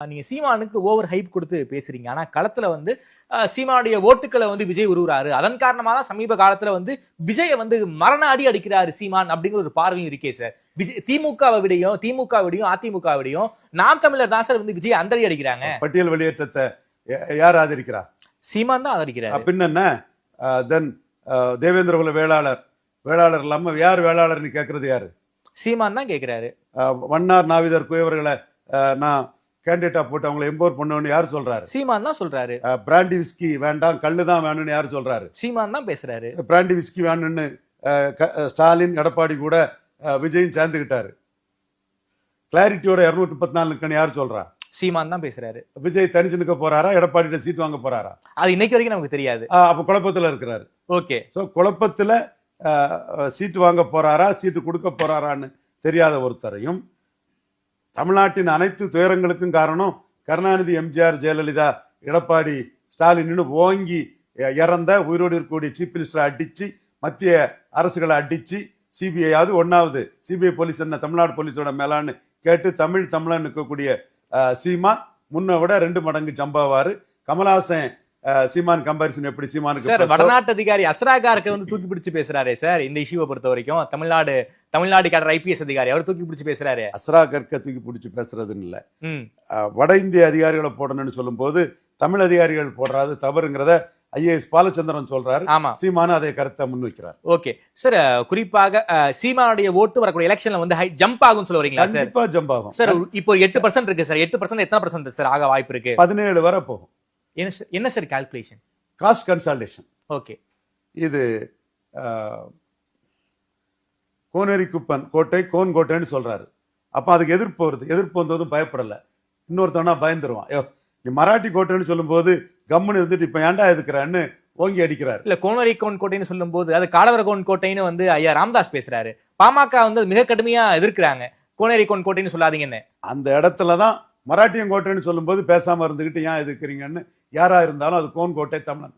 நீங்க சீமானுக்கு over hype கொடுத்து பேசுறீங்க. ஆனா களத்துல வந்து சீமானுடைய ஓட்டுக்களை வந்து விஜய் உருவுறாரு. அதன் காரணமா தான் சமீப காலத்துல வந்து விஜய வந்து மரண அடி அடிக்கிறாரு சீமான் அப்படிங்கிற ஒரு பார்வையும் இருக்கே சார் விஜய் திமுகவை விடையும் திமுக விடையும் அதிமுக விடையும் நாம் தமிழர் தான் சார் வந்து விஜய் அந்தரி அடிக்கிறாங்க. பட்டியல் வெளியேற்றத்தை யார் ஆதரிக்கிறா? சீமான் தான் ஆதரிக்கிறாரு. பின்ன தென் தேவேந்திரகுல வேளாளர். வேளாளர் இல்லாம யார் வேளாளர்னு கேட்கறது யாரு? சீமான் தான் கேக்குறாரு. அஹ், வண்ணார் நாவிதர் குயவர்களை நான் கேண்டிடேட்டா போட்டு அவங்களை எம்போர் பண்ணணும்னு யார் சொல்றாரு? சீமான் தான் சொல்றாரு. பிராண்டி விஸ்கி வேண்டாம் கல்லு தான் வேணும்னு யார் சொல்றாரு? சீமான் தான் பேசுறாரு. பிராண்டி விஸ்கி வேணும்னு ஸ்டாலின் எடப்பாடி கூட விஜயும் சேர்ந்துக்கிட்டாரு கிளாரிட்டியோட இருநூத்தி முப்பத்தி நாலு யார் சொல்றா? சீமான் தான் பேசுறாரு. விஜய் தனிச்சு நிற்க போறாரா? எடப்பாடிட்ட சீட் வாங்க போறாரா? அது இன்னைக்கு வரைக்கும் நமக்கு தெரியாது. அப்ப குழப்பத்துல இருக்கிறாரு. ஓகே. ஸோ குழப்பத்துல சீட்டு வாங்க போறாரா? சீட்டு கொடுக்க போறாரான்னு தெரியாத ஒருத்தரையும் தமிழ்நாட்டின் அனைத்து துயரங்களுக்கும் காரணம் கருணாநிதி எம்ஜிஆர் ஜெயலலிதா எடப்பாடி ஸ்டாலின்னு ஓங்கி இறந்த உயிரோடு இருக்கக்கூடிய சீஃப் மினிஸ்டரை அடித்து மத்திய அரசுகளை அடிச்சு சிபிஐயாவது ஒன்றாவது சிபிஐ போலீஸ் என்ன தமிழ்நாடு போலீஸோட மேலான்னு கேட்டு தமிழ் தமிழன் இருக்கக்கூடிய சீமா முன்ன விட ரெண்டு மடங்கு ஜம்பாவாரு. கமலஹாசன் சீமான் கம்பாரிசன் எப்படி? சீமானுக்கு சார் வடநாட்டு அதிகாரி அஸ்ராகாருக்கு வந்து தூக்கி பிடிச்சு பேசுறாரே சார் இந்த இஷ்யூவை பொறுத்த வரைக்கும். தமிழ்நாடு தமிழ்நாடு கேடர் ஐபிஎஸ் அதிகாரி அவர் தூக்கி பிடிச்சு பேசுறாரு. அஸ்ரா கற்க தூக்கி பிடிச்சி பேசுறதுன்னு இல்லை. வட இந்திய அதிகாரிகளை போடணும்னு சொல்லும்போது தமிழ் அதிகாரிகள் போடுறது தவறுங்கிறத ஐஏஎஸ் பாலச்சந்திரன் சொல்றாரு. ஆமா. சீமானு அதை கருத்தை முன்வைக்கிறார். ஓகே. சார் குறிப்பாக சீமானுடைய ஓட்டு வரக்கூடிய எலெக்ஷன்ல வந்து ஹை ஜம்ப் ஆகும்னு சொல்ல வரீங்களா சார்? கண்டிப்பா ஜம்ப் ஆகும். சார் இப்போ எட்டு பர்சன்ட் இருக்கு சார். எட்டு பர்சன்ட் எத்தனை பர்சன்ட் சார் ஆக வாய்ப்பு இருக்கு? பதினேழு வரை போகும். என்ன சார் என்ன sir calculation cost consultation okay இது கோனேரி குப்பன் கோட்டை கோன் கோட்டைன்னு சொல்றாரு. அப்ப அதுக்கு எதிர்ப்பு வருது. எதிர்ப்பு வந்ததும் பயப்படல. இன்னொருத்தவனா பயந்துருவான். ஐயோ நீ மராட்டி கோட்டைன்னு சொல்லும்போது கம்முன்னு இருந்துட்டு இப்ப ஏன்டா எதுக்குறான்னு ஓங்கி அடிக்கிறாரு. இல்ல கோனரி கோன் கோட்டைன்னு சொல்லும்போது அது காலவர கோன் கோட்டைன்னு வந்து ஐயா ராமதாஸ் பேசுறாரு. பாமக வந்து மிக கடுமையா எதிர்க்கிறாங்க. கோனேரி கோன் கோட்டைன்னு சொல்லாதீங்கன்னு. அந்த இடத்துல தான் மராட்டியன் கோட்டைன்னு சொல்லும்போது பேசாம இருந்துகிட்டு ஏன் எதுக்குறீங்கன்னு யாராக இருந்தாலும் அது கோன் கோட்டை தமிழன்.